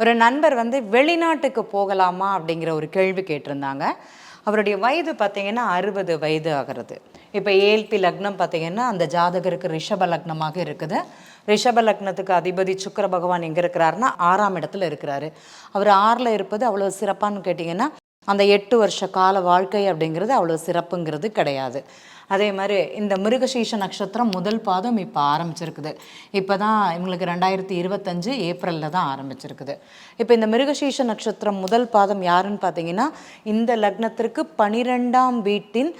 ஒரு நண்பர் வந்து வெளிநாட்டுக்கு போகலாமா அப்படிங்கிற ஒரு கேள்வி கேட்டிருந்தாங்க. அவருடைய வயது பார்த்தீங்கன்னா அறுபது வயது ஆகிறது. இப்போ ஏல்பி லக்னம் பார்த்தீங்கன்னா அந்த ஜாதகருக்கு ரிஷப லக்னமாக இருக்குது. ரிஷப லக்னத்துக்கு அதிபதி சுக்கர பகவான் எங்கே இருக்கிறாருன்னா ஆறாம் இடத்துல இருக்கிறாரு. அவர் ஆறில் இருப்பது அவ்வளோ சிறப்பான்னு கேட்டிங்கன்னா அந்த எட்டு வருஷ கால வாழ்க்கை அப்படிங்கிறது அவ்வளோ சிறப்புங்கிறது கிடையாது. அதே மாதிரி இந்த மிருகசீஷ நட்சத்திரம் முதல் பாதம் இப்போ ஆரம்பிச்சிருக்குது. இப்போ தான் இவங்களுக்கு ரெண்டாயிரத்தி இருபத்தஞ்சு ஏப்ரலில் தான் ஆரம்பிச்சிருக்குது. இப்போ இந்த மிருகசீஷ நட்சத்திரம் முதல் பாதம் யாருன்னு பார்த்தீங்கன்னா இந்த லக்னத்திற்கு பனிரெண்டாம் வீட்டின்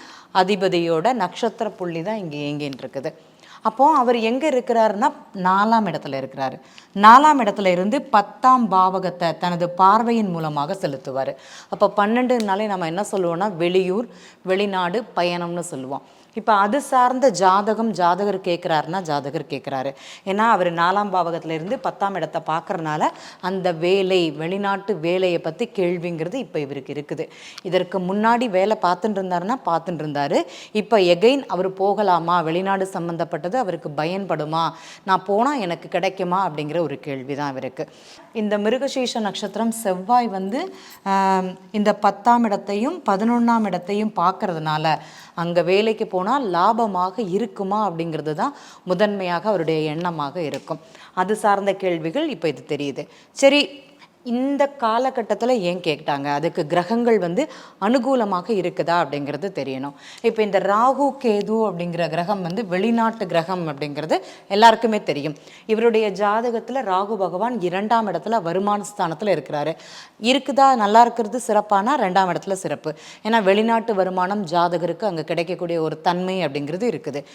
அதிபதியோட நட்சத்திர புள்ளி தான் இங்கே இயங்கின்னு இருக்குது அப்போ அவர் எங்கே இருக்கிறாருன்னா நாலாம் இடத்துல இருக்கிறாரு. நாலாம் இடத்துல இருந்து பத்தாம் பாவகத்தை தனது பார்வையின் மூலமாக செலுத்துவார். அப்போ பன்னெண்டுனாலே நம்ம என்ன சொல்லுவோம்னா வெளியூர் வெளிநாடு பயணம்னு சொல்லுவோம். இப்போ அது சார்ந்த ஜாதகம் ஜாதகர் கேட்குறாருன்னா ஜாதகர் கேட்குறாரு ஏன்னா அவர் நாலாம் பாவகத்திலேருந்து பத்தாம் இடத்தை பார்க்குறனால அந்த வேலை வெளிநாட்டு வேலையை பற்றி கேள்விங்கிறது இப்போ இவருக்கு இருக்குது. இதற்கு முன்னாடி வேலை பார்த்துட்டு இருந்தாருன்னா பார்த்துட்டு இருந்தார் இப்போ எகைன் அவர் போகலாமா? வெளிநாடு சம்மந்தப்பட்டது அவருக்கு பயன்படுமா? நான் போனால் எனக்கு கிடைக்குமா? அப்படிங்கிற ஒரு கேள்வி தான் இவருக்கு. இந்த மிருகசீஷ நட்சத்திரம் செவ்வாய் வந்து இந்த பத்தாம் இடத்தையும் பதினொன்றாம் இடத்தையும் பார்க்கறதுனால அங்கே வேலைக்கு போனால் லாபமாக இருக்குமா அப்படிங்கிறது தான் முதன்மையாக அவருடைய எண்ணமாக இருக்கும். அது சார்ந்த கேள்விகள் இப்போ இது தெரியுது. சரி இந்த காலகட்டத்தில் ஏன் கேட்டாங்க? அதுக்கு கிரகங்கள் வந்து அனுகூலமாக இருக்குதா அப்படிங்கிறது தெரியணும். இப்போ இந்த ராகு கேது அப்படிங்கிற கிரகம் வந்து வெளிநாட்டு கிரகம் அப்படிங்கிறது எல்லாருக்குமே தெரியும். இவருடைய ஜாதகத்தில் ராகு பகவான் இரண்டாம் இடத்துல வருமான ஸ்தானத்தில் இருக்கிறாரு. இருக்குதா? நல்லா இருக்கிறது சிறப்பானா? ரெண்டாம் இடத்துல சிறப்பு. ஏன்னா வெளிநாட்டு வருமானம் ஜாதகருக்கு அங்கே கிடைக்கக்கூடிய ஒரு தன்மை அப்படிங்கிறது இருக்குது.